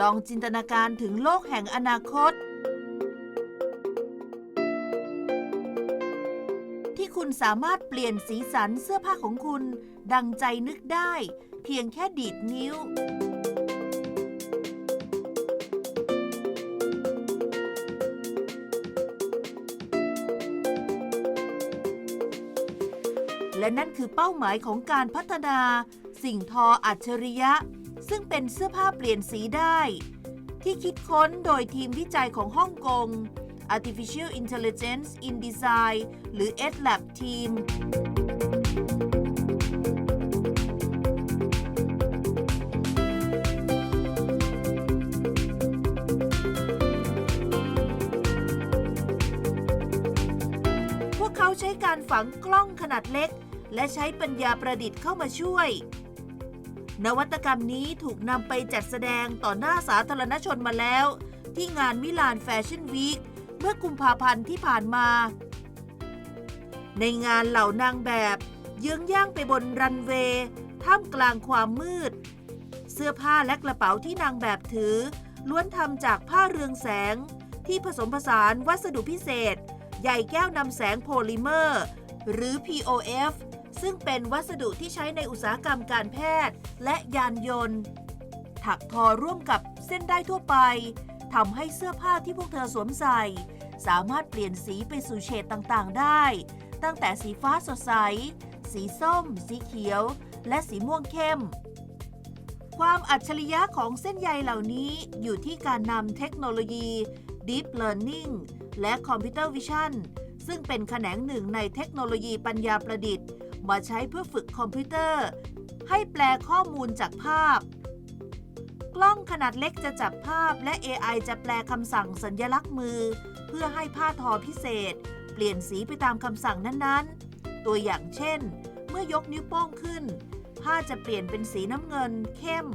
ลองจินตนาการถึงโลกแห่งอนาคต ที่คุณสามารถเปลี่ยนสีสันเสื้อผ้าของคุณ ดังใจนึกได้ เพียงแค่ดีดนิ้ว และนั่นคือเป้าหมายของการพัฒนา สิ่งทออัจฉริยะ ซึ่งเป็นเสื้อผ้าเปลี่ยนสีได้ ที่คิดค้นโดยทีมวิจัยของฮ่องกง Artificial Intelligence in Design หรือ EdLab Team พวกเขาใช้การฝังกล้องขนาดเล็ก และใช้ปัญญาประดิษฐ์เข้ามาช่วย นวัตกรรมนี้ถูกนำไปจัดแสดงต่อหน้าสาธารณชนมาแล้ว ที่งานมิลานแฟชั่นวีคเมื่อกุมภาพันธ์ที่ผ่านมา ในงานเหล่านางแบบเยื้องย่างไปบนรันเวย์ท่ามกลางความมืด เสื้อผ้าและกระเป๋าที่นางแบบถือ ล้วนทำจากผ้าเรืองแสง ที่ผสมผสานวัสดุพิเศษ ใยแก้วนำแสงโพลิเมอร์ หรือ POF ซึ่งเป็นวัสดุที่ใช้ในอุตสาหกรรมการแพทย์ และยานยนต์ ถักทอร่วมกับเส้นได้ทั่วไปทำให้เสื้อผ้าที่พวกเธอสวมใส่ สามารถเปลี่ยนสีไปสู่เฉดต่างๆได้ ตั้งแต่สีฟ้าสดใส สีส้ม สีเขียว และสีม่วงเข้ม ความอัจฉริยะของเส้นใยเหล่านี้อยู่ที่การนำเทคโนโลยี Deep Learning และ Computer Vision ซึ่งเป็นแขนงหนึ่งในเทคโนโลยีปัญญาประดิษฐ์ มาใช้เพื่อฝึกคอมพิวเตอร์ ให้แปลข้อมูลจากภาพ กล้องขนาดเล็กจะจับภาพและ AI จะแปลคำสั่งสัญญลักษณ์มือ เพื่อให้ผ้าทอพิเศษ เปลี่ยนสีไปตามคำสั่งนั้นๆ ตัวอย่างเช่น เมื่อยกนิ้วโป้งขึ้น ผ้าจะเปลี่ยนเป็นสีน้ำเงิน เข้ม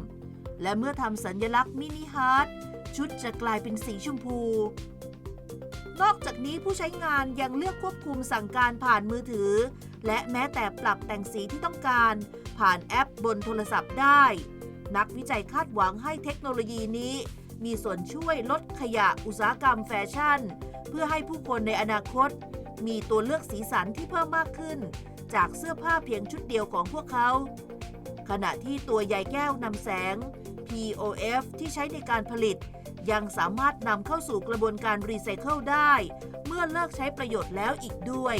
และเมื่อทำสัญลักษณ์มินิฮาร์ดชุดจะกลายเป็นสีชมพู นอกจากนี้ผู้ใช้งานยังเลือกควบคุมสั่งการผ่านมือถือ และแม้แต่ปรับแต่งสีที่ต้องการ ผ่านแอปบนโทรศัพท์ได้ นักวิจัยคาดหวังให้เทคโนโลยีนี้ มีส่วนช่วยลดขยะอุตสาหกรรมแฟชั่น เพื่อให้ผู้คนในอนาคต มีตัวเลือกสีสันที่เพิ่มมากขึ้น จากเสื้อผ้าเพียงชุดเดียวของพวกเขา ขณะที่ตัวใยแก้วนำแสง POF ที่ใช้ในการผลิต ยังสามารถนำเข้าสู่กระบวนการรีไซเคิลได้ เมื่อเลิกใช้ประโยชน์แล้วอีกด้วย